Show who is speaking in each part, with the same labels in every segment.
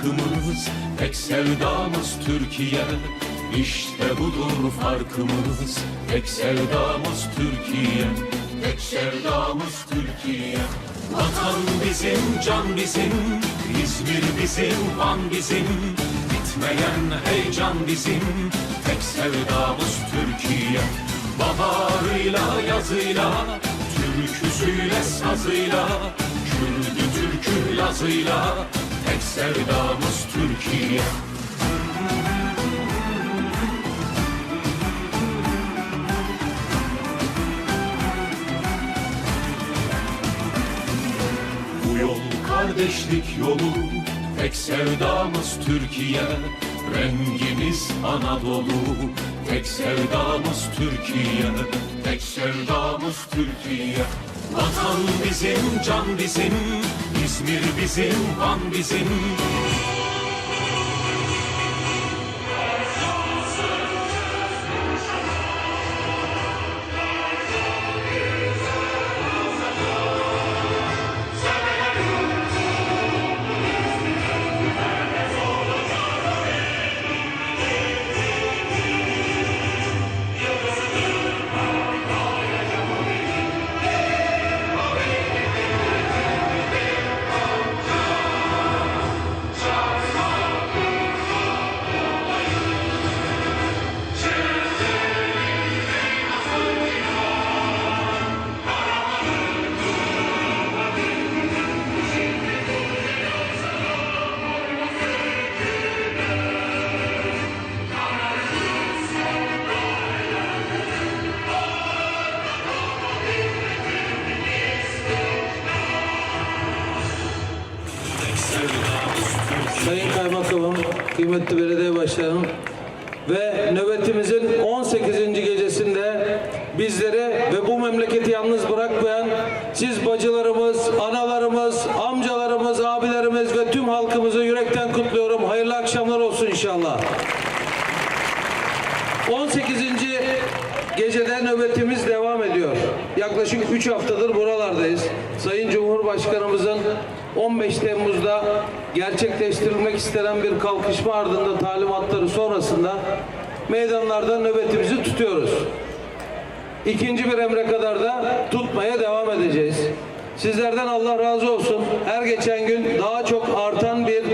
Speaker 1: Şarkımız Tek sevdamız Türkiye. İşte budur farkımız Tek sevdamız Türkiye. Tek sevdamız Türkiye. Vatan bizim, can bizim İzmir bizim, Van bizim. Bitmeyen heyecan bizim Tek sevdamız Türkiye. Baharıyla, yazıyla Türküsüyle, sazıyla Kürdü, Türkü, Lazıyla Tek sevdamız Türkiye. Bu yol kardeşlik yolu Tek sevdamız Türkiye. Rengimiz Anadolu Tek sevdamız Türkiye. Tek sevdamız Türkiye. Vatan bizim, can bizim İzmir bizim, Van bizim
Speaker 2: Sayın Kaymakamım, kıymetli belediye başkanım ve nöbetimizin 18. gecesinde bizleri ve bu memleketi yalnız bırakmayan siz bacılarımız, analarımız, amcalarımız, abilerimiz ve tüm halkımızı yürekten kutluyorum. Hayırlı akşamlar olsun inşallah. 18. gecede nöbetimiz devam ediyor. Yaklaşık 3 haftadır buralardayız. Sayın Cumhurbaşkanımızın 15 Temmuz'da gerçekleştirilmek istenen bir kalkışma ardında talimatları sonrasında meydanlarda nöbetimizi tutuyoruz. İkinci bir emre kadar da tutmaya devam edeceğiz. Sizlerden Allah razı olsun. Her geçen gün daha çok artan bir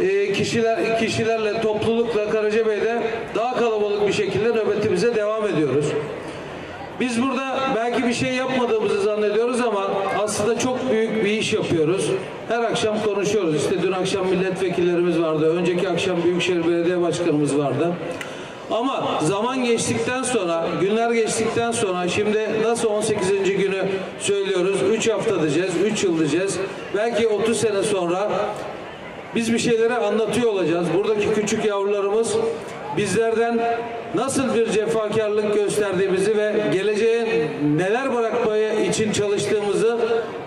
Speaker 2: e, kişiler kişilerle toplulukla Karacabey'de daha kalabalık bir şekilde nöbetimize devam ediyoruz. Biz burada belki bir şey yapmadığımızı zannediyoruz ama aslında çok büyük bir iş yapıyoruz. Her akşam konuşuyoruz. İşte dün akşam milletvekillerimiz vardı. Önceki akşam Büyükşehir Belediye Başkanımız vardı. Ama zaman geçtikten sonra, günler geçtikten sonra şimdi nasıl 18. günü söylüyoruz. 3 hafta diyeceğiz, 3 yıl diyeceğiz. Belki 30 sene sonra biz bir şeyleri anlatıyor olacağız. Buradaki küçük yavrularımız bizlerden nasıl bir cefakarlık gösterdiğimizi ve geleceğe neler bırakmaya için çalıştığımızı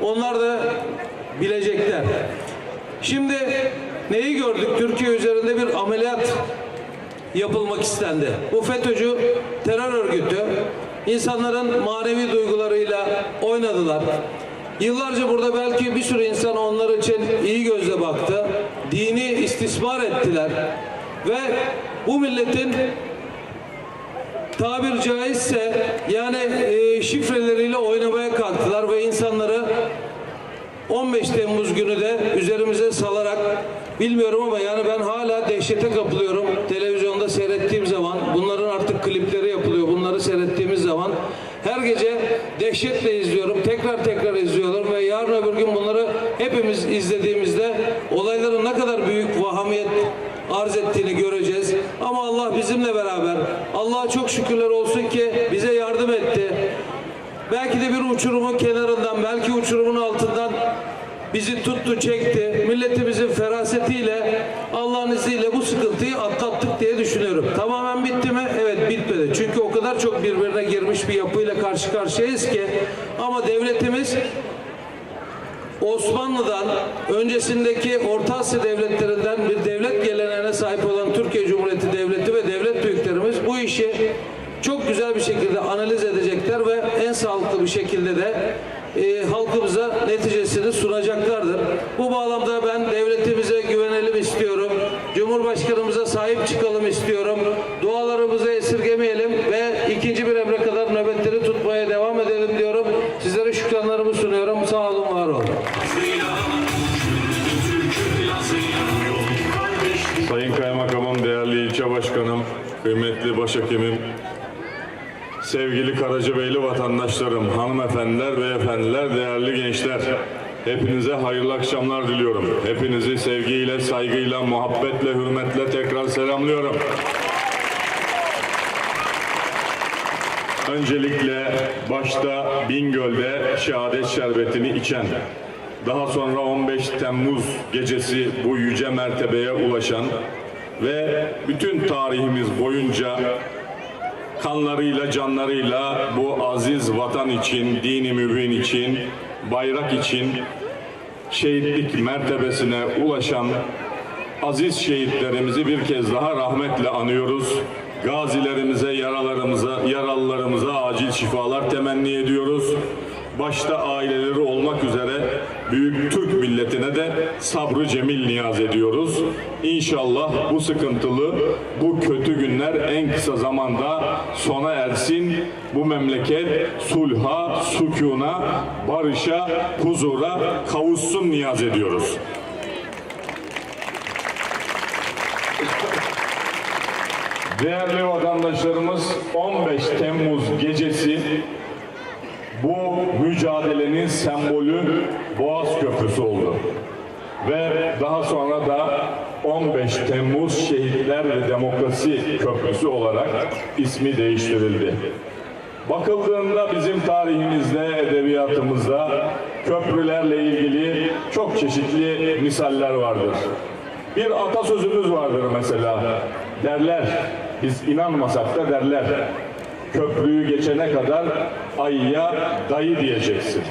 Speaker 2: onlar da bilecekler. Şimdi neyi gördük? Türkiye üzerinde bir ameliyat yapılmak istendi. Bu FETÖ'cü terör örgütü insanların manevi duygularıyla oynadılar. Yıllarca burada belki bir sürü insan onlar için iyi gözle baktı. Dini istismar ettiler. Ve bu milletin tabir caizse yani e, şifreleriyle oynamaya kalktılar ve insanları 15 Temmuz günü de üzerimize salarak bilmiyorum ama yani ben hala dehşete kapılıyorum. Televizyonda seyrettiğim zaman bunların artık klipleri yapılıyor. Bunları seyrettiğimiz zaman her gece dehşetle izliyorum. Tekrar tekrar izliyorum ve yarın öbür gün bunları hepimiz izlediğimizde olayların ne kadar büyük vahamiyet arz ettiğini göreceğiz. Ama Allah bizimle beraber. Allah'a çok şükürler olsun ki bize yardım etti. Belki de bir uçurumun kenarından, belki uçurumun altından bizi tuttu, çekti. Milletimizin ferasetiyle, Allah'ın izniyle bu sıkıntıyı atlattık diye düşünüyorum. Tamamen bitti mi? Evet bitmedi. Çünkü o kadar çok birbirine girmiş bir yapıyla karşı karşıyayız ki ama devletimiz Osmanlı'dan öncesindeki Orta Asya devletlerinden bir devlet geleneğine sahip olan Türkiye Cumhuriyeti Devleti ve devlet büyüklerimiz bu işi çok güzel bir şekilde analiz edecekler ve en sağlıklı bir şekilde de e, halkımıza neticesini sunacaklardır. Bu bağlamda ben devletimize istiyorum. Cumhurbaşkanımıza sahip çıkalım istiyorum. Dualarımızı esirgemeyelim ve ikinci bir emre kadar nöbetleri tutmaya devam edelim diyorum. Sizlere şükranlarımı sunuyorum. Sağ olun, var olun.
Speaker 3: Sayın Kaymakamım, değerli ilçe başkanım, kıymetli başhekimim, sevgili Karacabeyli vatandaşlarım, hanımefendiler, beyefendiler, değerli gençler. Hepinize hayırlı akşamlar diliyorum. Hepinizi sevgiyle, saygıyla, muhabbetle, hürmetle tekrar selamlıyorum. Öncelikle başta Bingöl'de şehadet şerbetini içen, daha sonra 15 Temmuz gecesi bu yüce mertebeye ulaşan ve bütün tarihimiz boyunca kanlarıyla, canlarıyla bu aziz vatan için, dini mübin için, bayrak için şehitlik mertebesine ulaşan aziz şehitlerimizi bir kez daha rahmetle anıyoruz. Gazilerimize, yaralarımıza, yaralılarımıza acil şifalar temenni ediyoruz. Başta aileleri olmak üzere büyük Türk milletine de sabrı cemil niyaz ediyoruz. İnşallah bu sıkıntılı, bu kötü günler en kısa zamanda sona ersin. Bu memleket sulha, sükuna, barışa, huzura kavuşsun niyaz ediyoruz. Değerli vatandaşlarımız 15 Temmuz gecesi bu mücadelenin sembolü Boğaz Köprüsü oldu. Ve daha sonra da 15 Temmuz Şehitler ve Demokrasi Köprüsü olarak ismi değiştirildi. Bakıldığında bizim tarihimizde, edebiyatımızda köprülerle ilgili çok çeşitli misaller vardır. Bir atasözümüz vardır mesela. Derler, biz inanmasak da derler. Köprüyü geçene kadar ayıya dayı diyeceksin.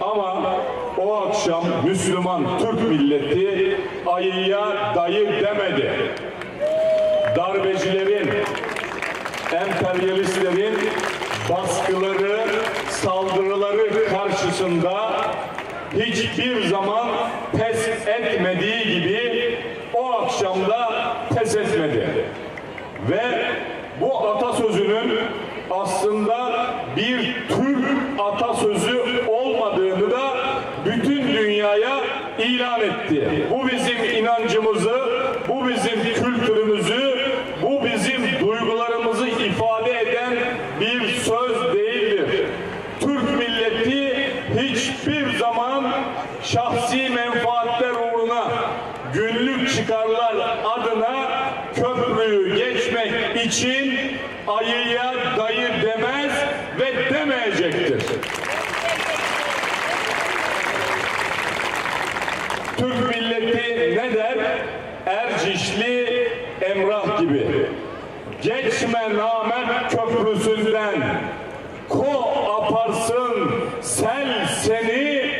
Speaker 3: Ama o akşam Müslüman Türk milleti ayıya dayı demedi. Darbecilerin, emperyalistlerin baskıları, saldırıları karşısında hiçbir zaman pes etmediği gibi o akşamda pes etmedi. Ve bu atasözünün aslında bir Türk atasözü olmadığını da bütün dünyaya ilan etti. Bu bizim inancımızı, bu bizim kültürümüzü, bu bizim duygularımızı ifade eden bir söz değildir. Türk milleti hiçbir zaman şahsi menfaatler uğruna günlük çıkarlar adına köprüyü geçmek için ayıya dayı demez ve demeyecektir. Türk milleti ne der? Ercişli Emrah gibi. Geçme namert köprüsünden, ko aparsın sel seni,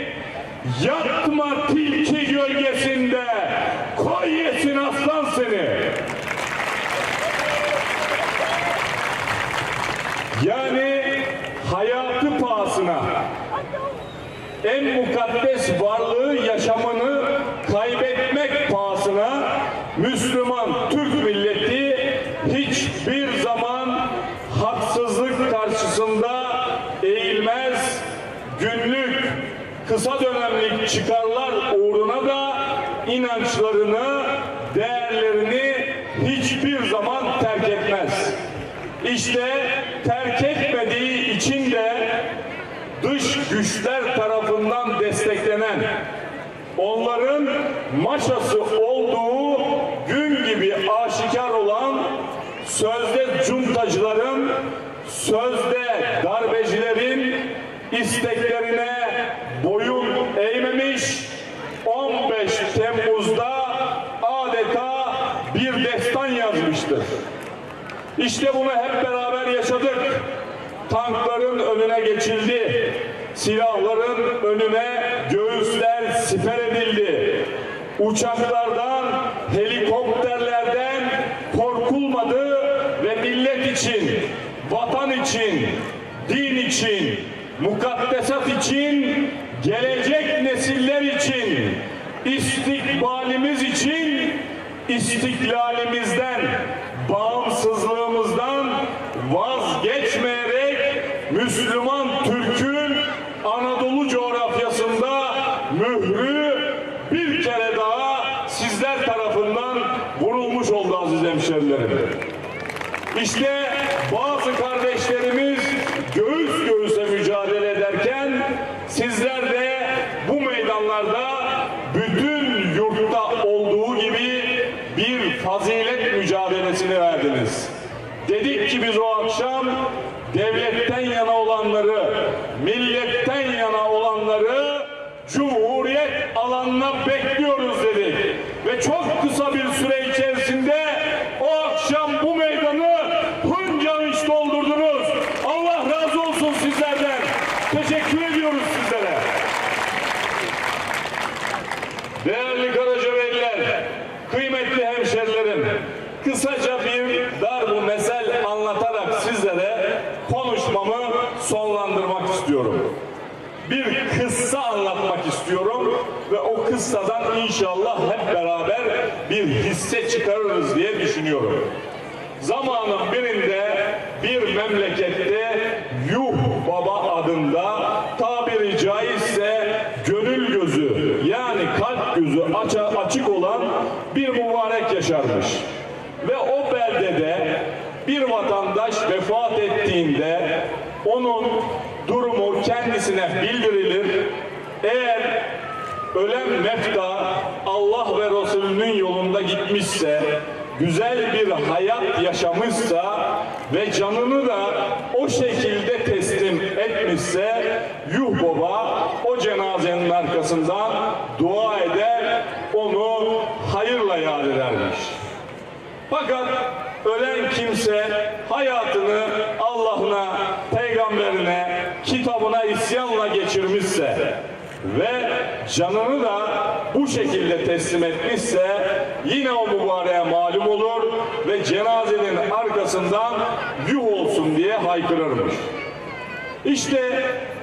Speaker 3: yatma tilki gölgesinde, koy yesin aslan seni. Yani hayatı pahasına en mukaddes varlığı yaşamını kaybetmek pahasına Müslüman Türk milleti hiçbir zaman haksızlık karşısında eğilmez, günlük kısa dönemlik çıkarlar uğruna da inançlarını, değerlerini hiçbir zaman terk etmez. İşte terk etmediği için de dış güçler tarafından desteklenen, onların maşası olduğu gün gibi aşikar olan sözde cuntacıların, sözde darbecilerin isteklerine İşte bunu hep beraber yaşadık. Tankların önüne geçildi. Silahların önüne göğüsler siper edildi. Uçaklardan, helikopterlerden korkulmadı ve millet için, vatan için, din için, mukaddesat için, gelecek nesiller için istikbalimiz için istiklalimizden, bağımsızlığımızdan Müslüman Türk'ün Anadolu coğrafyasında mührü bir kere daha sizler tarafından vurulmuş oldu aziz hemşerilerim. İşte bazı kardeşlerimiz göğüs göğüse mücadele ederken sizler de bu meydanlarda bütün yurtta olduğu gibi bir fazilet mücadelesini verdiniz. Dedik ki biz o akşam devletten yana olanları, milletten yana olanları Cumhuriyet alanına bekliyoruz dedik. Ve çok kısa bir süre içerisinde o akşam bu meydanı hınca hınç doldurdunuz. Allah razı olsun sizlerden. Teşekkür ediyoruz sizlere. Değerli Karacabeyliler, kıymetli hemşerilerim, kısaca bir darbu mesel anlatarak sizlere konuşmamı sonlandırmak istiyorum. Bir kıssa anlatmak istiyorum ve o kıssadan inşallah hep beraber bir hisse çıkarırız diye düşünüyorum. Zamanın birinde bir memlekette Yuh Baba adında tabiri caizse gönül gözü yani kalp gözü açık olan bir mübarek yaşarmış. Ve o beldede bir vatandaş vefat ettiğinde onun durumu kendisine bildirilir. Eğer ölen mefta Allah ve Resulünün yolunda gitmişse, güzel bir hayat yaşamışsa ve canını da o şekilde teslim etmişse Yuh Baba o cenazenin arkasından dua eder, onu hayırla yad edermiş. Fakat ölen kimse hayatını Allah'ına, peygamberine, kitabına isyanla geçirmişse ve canını da bu şekilde teslim etmişse yine o mübareğe malum olur ve cenazenin arkasından yuh olsun diye haykırırmış. İşte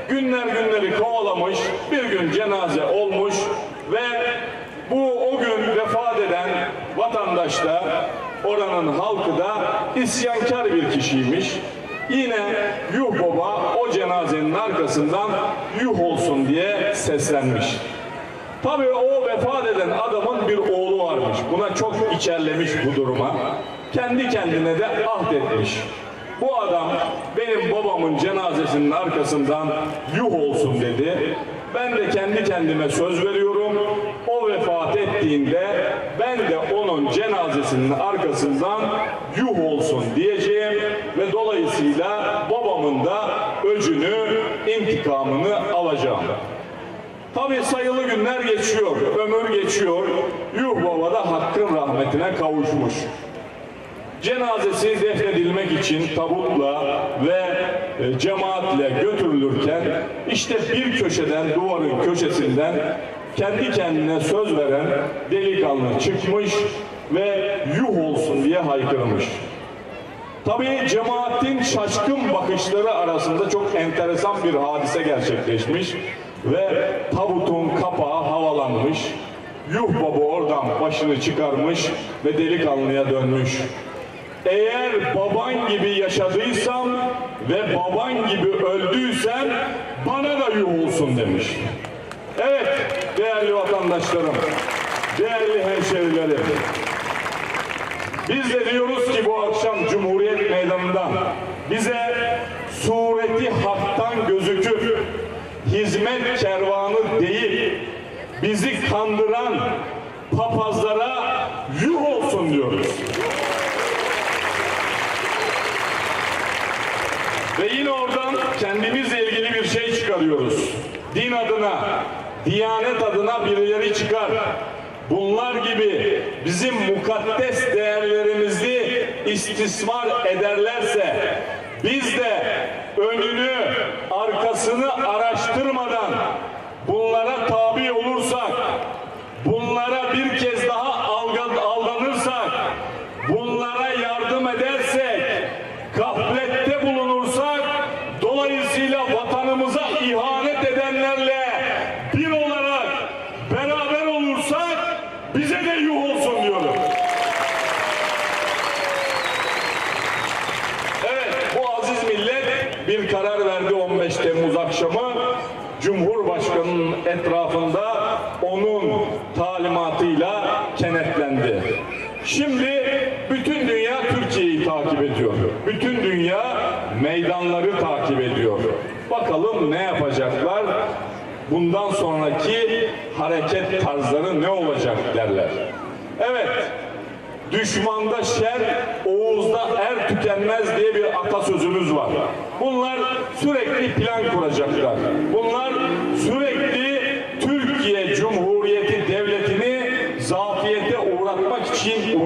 Speaker 3: günler günleri kovalamış, bir gün cenaze olmuş ve bu o gün vefat eden vatandaş da oranın halkı da isyankar bir kişiymiş. Yine yuh baba o cenazenin arkasından yuh olsun diye seslenmiş. Tabii o vefat eden adamın bir oğlu varmış. Buna çok içerlemiş bu duruma. Kendi kendine de ahdetmiş. Bu adam benim babamın cenazesinin arkasından yuh olsun dedi. Ben de kendi kendime söz veriyorum. O vefat ettiğinde ben de onun cenazesinin arkasından yuh olsun ve dolayısıyla babamın da öcünü, intikamını alacağım. Tabi sayılı günler geçiyor, ömür geçiyor. Yuh Baba da Hakk'ın rahmetine kavuşmuş. Cenazesi defnedilmek için tabutla ve e, cemaatle götürülürken işte bir köşeden duvarın köşesinden kendi kendine söz veren delikanlı çıkmış ve yuh olsun diye haykırmış. Tabii cemaatin şaşkın bakışları arasında çok enteresan bir hadise gerçekleşmiş ve tabutun kapağı havalanmış. Yuh baba oradan başını çıkarmış ve delikanlıya dönmüş. Eğer baban gibi yaşadıysam ve baban gibi öldüysem bana da yuh olsun demiş. Evet değerli vatandaşlarım, değerli hemşerilerim. Biz de diyoruz ki bu akşam Cumhuriyet Meydanı'nda bize sureti haktan gözükür. Hizmet kervanı değil, bizi kandıran papazlara yuh olsun diyoruz. Ve yine oradan kendimizle ilgili bir şey çıkarıyoruz. Din adına, diyanet adına birileri çıkar. Bunlar gibi bizim mukaddes değerlerimizi istismar ederlerse biz de önünü, arkasını araştırmadan bunlara tabi olursak, bunlara bir kez daha algan- aldanırsak, bunlara yardım edersek, gaflette bulunursak, dolayısıyla vatanımıza ihanet edenlerle bir olarak beraber olursak Temmuz akşamı Cumhurbaşkanı'nın etrafında onun kenetlendi. Şimdi bütün dünya Türkiye'yi takip ediyor. Bütün dünya meydanları takip ediyor. Bakalım ne yapacaklar? Bundan sonraki hareket tarzları ne olacak derler. Evet, Düşmanda şer, Oğuz'da er tükenmez diye bir atasözümüz var. Bunlar sürekli plan kuracaklar. Bunlar sürekli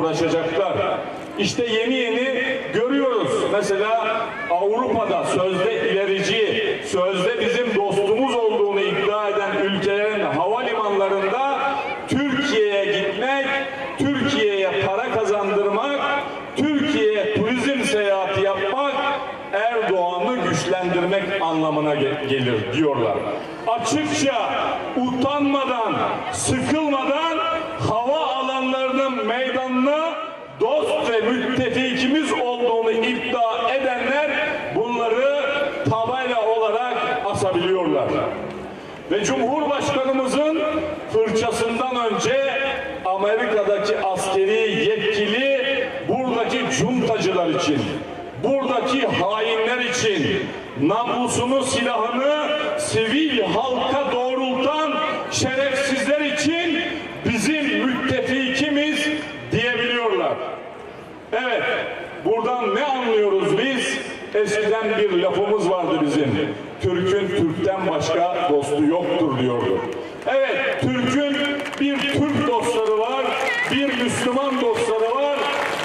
Speaker 3: uğraşacaklar. İşte yeni yeni görüyoruz. Mesela Avrupa'da sözde ilerici, sözde bizim dostumuz olduğunu iddia eden ülkelerin havalimanlarında Türkiye'ye gitmek, Türkiye'ye para kazandırmak, Türkiye'ye turizm seyahati yapmak Erdoğan'ı güçlendirmek anlamına ge- gelir diyorlar. Açıkça utanmadan, sıkılmadan hava alanlarının meydanına dost ve müttefikimiz olduğunu iddia edenler bunları tabela olarak asabiliyorlar. Ve Cumhurbaşkanımızın fırçasından önce Amerika'daki askeri yetkili buradaki cuntacılar için, buradaki hainler için namusunu, silahını sivil halka doğrultan şerefsizler için bizim müttefikimiz diyebiliyorlar. Evet, buradan ne anlıyoruz biz? Eskiden bir lafımız vardı bizim. Türk'ün Türk'ten başka dostu yoktur diyordu. Evet, Türk'ün bir Türk dostları var, bir Müslüman dostları var.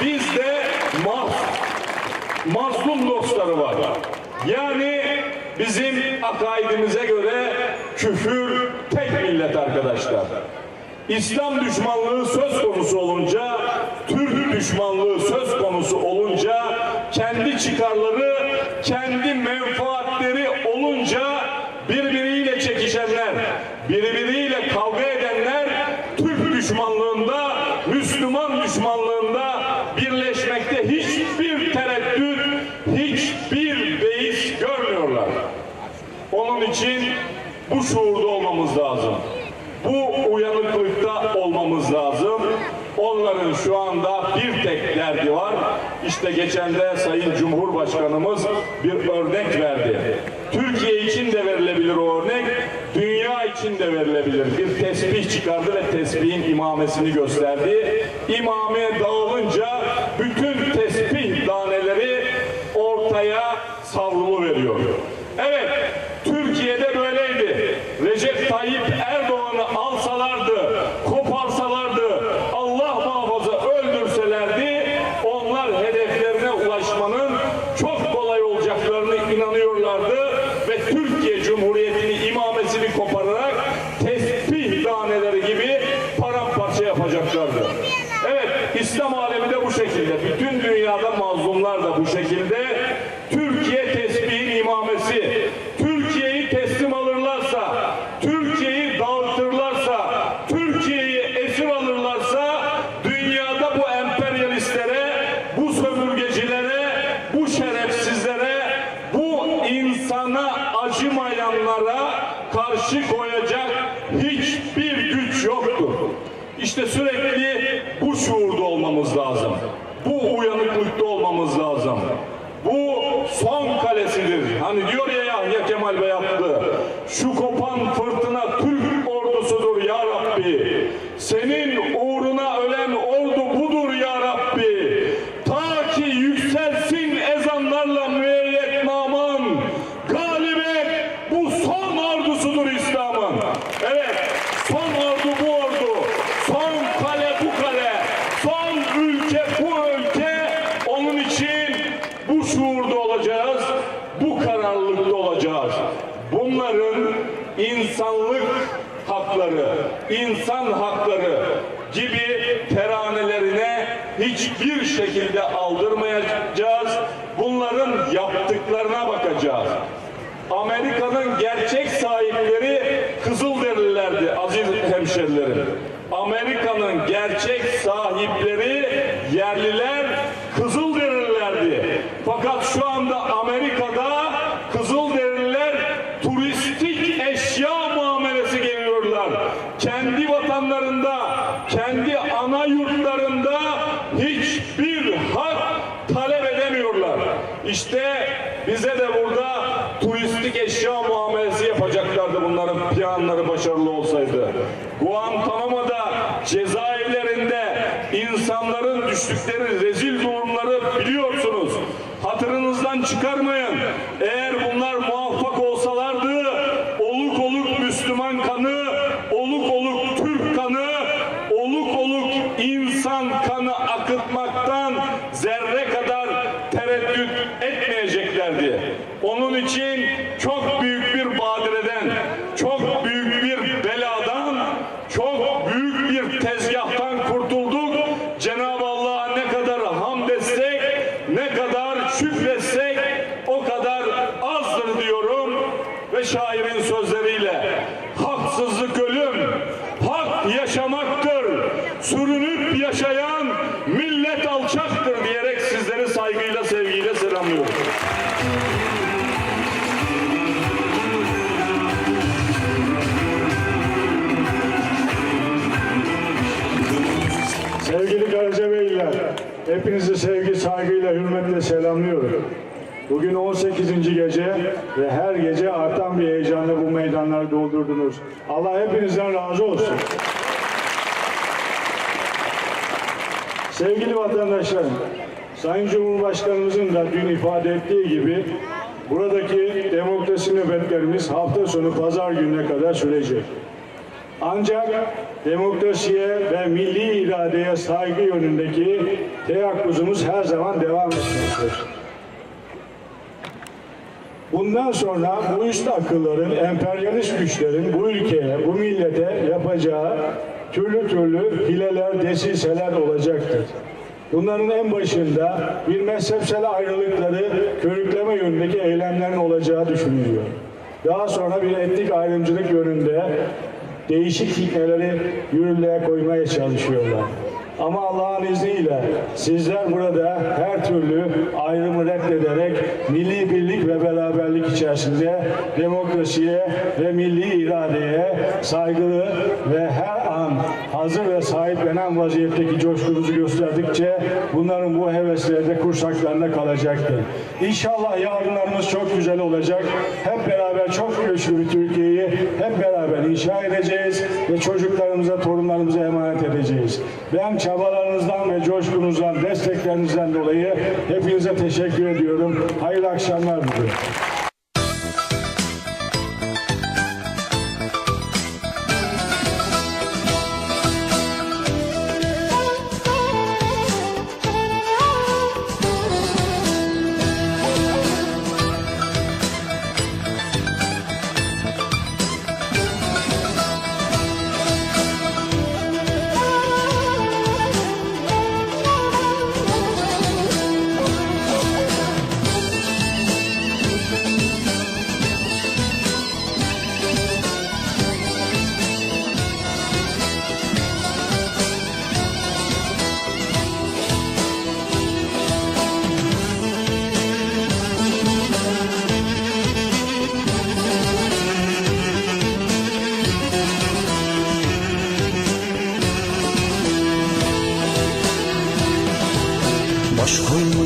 Speaker 3: Bizde mah mazlum dostları var. Yani bizim akaidimize göre küfür tek millet arkadaşlar. İslam düşmanlığı söz konusu olunca, Türk düşmanlığı söz konusu olunca, kendi çıkarları, kendi menfaatleri Onun için bu şuurda olmamız lazım. Bu uyanıklıkta olmamız lazım. Onların şu anda bir tek derdi var. İşte geçen de Sayın Cumhurbaşkanımız bir örnek verdi. Türkiye için de verilebilir o örnek, dünya için de verilebilir. Bir tesbih çıkardı ve tesbihin imamesini gösterdi. İmame dağılınca ve Türkiye Cumhuriyeti'ni imamesini kopararak tesbih taneleri gibi paramparça yapacaklardı. Evet, İslam alemi de bu şekilde. Bütün dünyada mazlumlar da bu şekilde. Türkiye tesbihin imamesi. Türkiye'yi teslim alırlarsa, Türkiye'yi dağıtırlarsa, Türkiye'yi esir alırlarsa dünyada bu emperyalistlere, bu sömürgecilere, bu şerefsizlere, bu insana acımayanlara karşı koyacak hiçbir güç yoktur. İşte sürekli bu şuurda olmamız lazım. Bu uyanıklıkta olmamız lazım. Bu son kalesidir. Hani diyor ya Yahya Kemal Beyatlı. Şu kopan Kızılderililerdi aziz hemşerilerim. İnsan kanı akıtmaktan zerre
Speaker 4: Sevgili Karacabeyliler, hepinizi sevgi, saygıyla, hürmetle selamlıyorum. Bugün 18. gece ve her gece artan bir heyecanla bu meydanları doldurdunuz. Allah hepinizden razı olsun. Sevgili vatandaşlarım, Sayın Cumhurbaşkanımızın da dün ifade ettiği gibi buradaki demokrasi nöbetlerimiz hafta sonu pazar gününe kadar sürecek. Ancak demokrasiye ve milli iradeye saygı yönündeki teyakkuzumuz her zaman devam etmektedir. Bundan sonra bu üst akılların, emperyalist güçlerin bu ülkeye, bu millete yapacağı türlü türlü hileler, desiseler olacaktır. Bunların en başında bir mezhepsel ayrılıkları körükleme yönündeki eylemlerin olacağı düşünülüyor. Daha sonra bir etnik ayrımcılık yönünde değişik fitneleri yürürlüğe koymaya çalışıyorlar. Ama Allah'ın izniyle sizler burada her türlü ayrımı reddederek milli birlik ve beraberlik içerisinde demokrasiye ve milli iradeye saygılı ve her an hazır ve sahiplenen vaziyetteki coşkunuzu gösterdikçe bunların bu hevesleri de kursaklarında kalacaktır. İnşallah yarınlarımız çok güzel olacak. Hep beraber çok güçlü bir Türkiye'yi hep beraber inşa edeceğiz ve çocuklarımıza, torunlarımıza emanet edeceğiz. Ben çabalarınızdan ve coşkunuzdan, desteklerinizden dolayı hepinize teşekkür ediyorum. Hayırlı akşamlar diliyorum.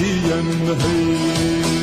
Speaker 5: ölürüm Türkiye'm hey